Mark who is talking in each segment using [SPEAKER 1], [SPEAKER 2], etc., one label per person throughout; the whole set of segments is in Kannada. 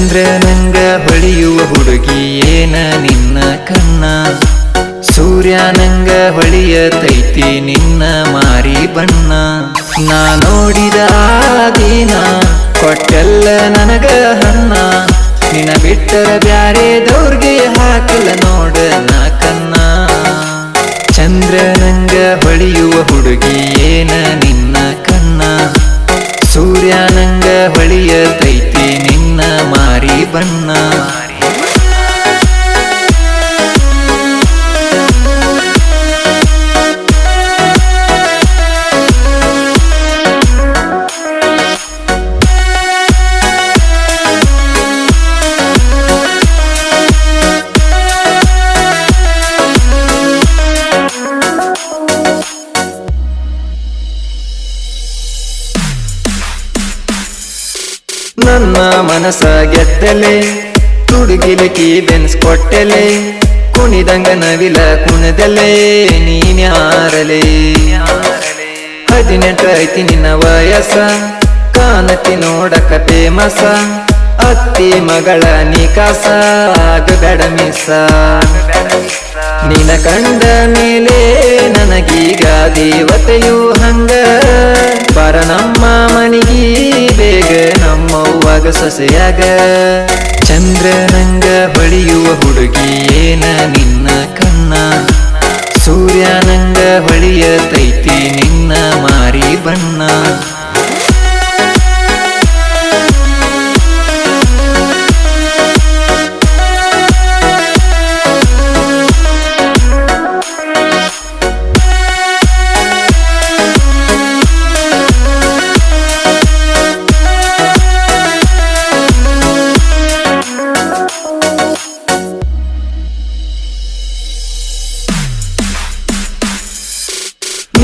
[SPEAKER 1] ಚಂದ್ರ ನಂಗ ಹೊಳಿಯುವ ಹುಡುಗಿ ಏನ ನಿನ್ನ ಕಣ್ಣ? ಸೂರ್ಯ ನಂಗ ಹೊಳಿಯ ತೈತಿ ನಿನ್ನ ಮಾರಿ ಬಣ್ಣ. ನಾ ನೋಡಿದ ಕೊಟ್ಟೆಲ್ಲ ನನಗ ಹಣ್ಣ. ನಿನ ಬಿಟ್ಟರ ಬ್ಯಾರೆ ದೌರ್ಗೆ ಹಾಕಲನೋ? ನನ್ನ ಮನಸ ಗೆದ್ದಲೆ. ತುಡುಗಿಲಕಿ ಬೆನ್ಸ್ಕೊಟ್ಟೆಲೆ ಕುಣಿದಂಗ ನವಿಲ ಕುಣದಲೆ. ನೀನ್ಯಾರಲೆ ಹದಿನೆಂಟು ಐತಿ ನಿನ್ನ ವಯಸ್ಸ. ಕಾನತಿ ನೋಡಕ ಫೇಮಸ ಅತ್ತಿ ಮಗಳ ನಿಕಾಸ. ಆಗಬೇಡ ಮಿಸ ನಿನ ಕಂಡ ಮೇಲೆ ನನಗೀಗ ದೇವತೆಯು ಹಂಗ. ಬರ ನಮ್ಮ ಮನಿಗಿ ಬೇಗ ನಮ್ಮವ್ವಾಗ ಸೊಸೆಯಾಗ. ಚಂದ್ರನಂಗ ಬಳಿಯುವ ಹುಡುಗಿ ಏನ ನಿನ್ನ ಕಣ್ಣ? ಸೂರ್ಯನಂಗ ನಂಗ ಹೊಳಿಯತೈತಿ ನಿನ್ನ ಮಾರಿ ಬಣ್ಣ.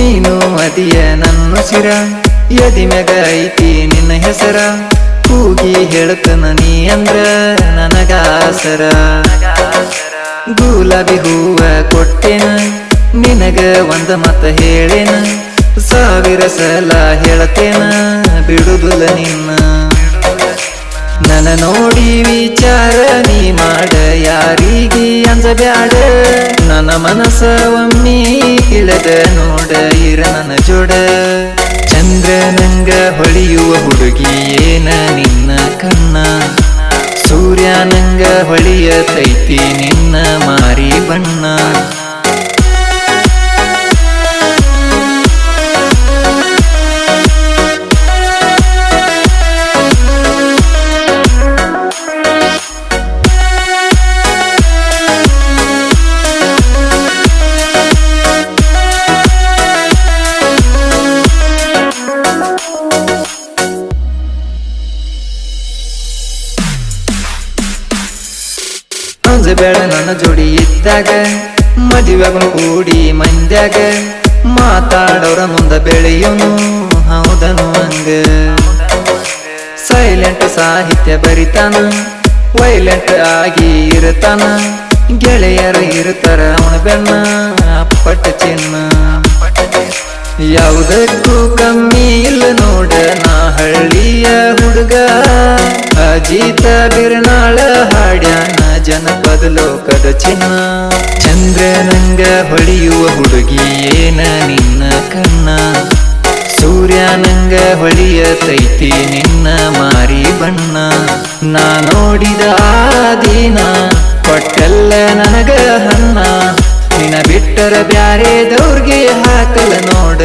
[SPEAKER 1] ನೀನು ಅದಿಯ ನನ್ನ ಸಿರ ಎದಿ ಮ್ಯಾಗ ಐತಿ ನಿನ್ನ ಹೆಸರ. ಕೂಗಿ ಹೇಳ್ತನ ನೀ ಅಂದ್ರ ನನಗಾಸರ. ಗುಲಾಬಿ ಹೂವ ಕೊಟ್ಟೇನ, ನಿನಗ ಒಂದ ಮತ ಹೇಳೇನ. ಸಾವಿರ ಸಲ ಹೇಳ್ತೇನ, ಬಿಡುದಿಲ್ಲ ನಿನ್ನ. ನನ್ನ ನೋಡಿ ವಿಚಾರ ನೀ ಮಾಡ ಯಾರಿಗೆ ಅಂಜಬ್ಯಾಡ. ನನ್ನ ಮನಸ ಒಮ್ಮಿ ಇಳದ ನೋಡ ಇರ ನನ್ನ ಜೋಡ. ಚಂದ್ರ ನಂಗ ಹೊಳಿಯುವ ಹುಡುಗಿ ನಿನ್ನ ಕಣ್ಣ? ಸೂರ್ಯ ನಂಗ ಹೊಳಿಯತೈತಿ ನಿನ್ನ ಮಾರಿ ಬಣ್ಣ. ಅಂಜಬೇಡ ನನ್ನ ಜೋಡಿ ಇದ್ದಾಗ, ಮದುವೆಗ ಕೂಡಿ ಮಂದ್ಯಾಗ, ಮಾತಾಡೋರ ಮುಂದ ಬೆಳೆಯೋನು, ಹೌದನು ಹಂಗ. ಸೈಲೆಂಟ್ ಸಾಹಿತ್ಯ ಬರಿತಾನ, ವೈಲೆಂಟ್ ಆಗಿ ಇರ್ತಾನ, ಗೆಳೆಯರು ಇರ್ತಾರ ಅವನ ಬೆನ್ನ ಅಪ್ಪಟ ಚಿನ್ನ. ಯಾವುದಕ್ಕೂ ಕಮ್ಮಿ ಇಲ್ಲ ಜನಪದ ಲೋಕದ ಚಿನ್ನ. ಚಂದ್ರ ನಂಗ ಹೊಳಿಯುವ ಹುಡುಗಿ ಏನ ನಿನ್ನ ಕಣ್ಣ? ಸೂರ್ಯ ನಂಗ ಹೊಳಿಯತೈತಿ ನಿನ್ನ ಮಾರಿ ಬಣ್ಣ. ನಾ ನೋಡಿದ ದಿನ, ಕೊಟ್ಟೆಲ್ಲ ನನಗ ಹನ್ನ. ನಿನ ಬಿಟ್ಟರ ಬ್ಯಾರೆ ದೌರ್ಗೆ ಹಾಕಲ ನೋಡ